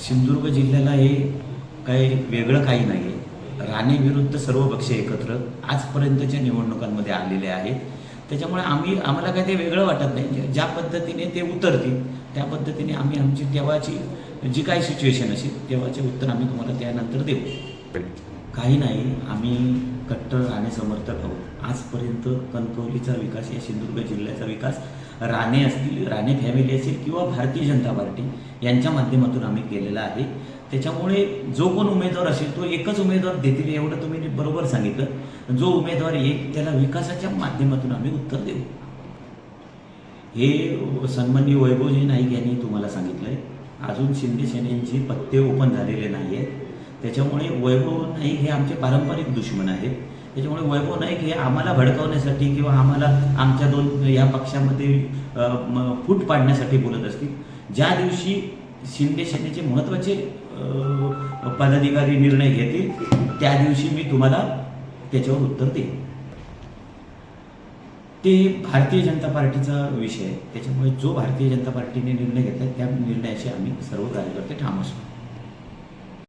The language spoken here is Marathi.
सिंधुदुर्ग जिल्ह्याला हे काही वेगळं काही नाही आहे राणे विरुद्ध सर्व पक्ष एकत्र आजपर्यंतच्या निवडणुकांमध्ये आलेले आहेत. त्याच्यामुळे आम्ही आम्हाला काही ते वेगळं वाटत नाही. ज्या पद्धतीने ते उतरतील त्या पद्धतीने आम्ही आमची तेव्हाची जी काही सिच्युएशन असेल तेव्हाचे उत्तर आम्ही तुम्हाला त्यानंतर देऊ. काही नाही आम्ही कट्टर राणे समर्थक आहोत. आजपर्यंत कणकवलीचा विकास या सिंधुदुर्ग जिल्ह्याचा विकास राणे असतील राणे फॅमिली असेल किंवा भारतीय जनता पार्टी यांच्या माध्यमातून आम्ही केलेला आहे. त्याच्यामुळे जो कोण उमेदवार असेल तो एकच उमेदवार देतील एवढं तुम्ही बरोबर सांगितलं. जो उमेदवार येईल त्याला विकासाच्या माध्यमातून आम्ही उत्तर देऊ. हे सन्माननीय वैभवजी नाईक यांनी तुम्हाला सांगितलं आहे अजून शिंदे सेनेंची पत्ते ओपन झालेले नाही आहेत त्याच्यामुळे वैभव नाईक हे आमचे पारंपरिक दुश्मन आहेत. त्याच्यामुळे वैभव नाईक हे आम्हाला भडकवण्यासाठी किंवा आम्हाला आमच्या दोन या पक्षामध्ये फूट पाडण्यासाठी बोलत असतील. ज्या दिवशी शिंदे सेनेचे महत्त्वाचे पदाधिकारी निर्णय घेतील त्या दिवशी मी तुम्हाला त्याच्यावर उत्तर देईन. ते भारतीय जनता पार्टीचा विषय आहे. त्याच्यामुळे जो भारतीय जनता पार्टीने निर्णय घेतला त्या निर्णयाशी आम्ही सर्व कार्यकर्ते ठाम असतो.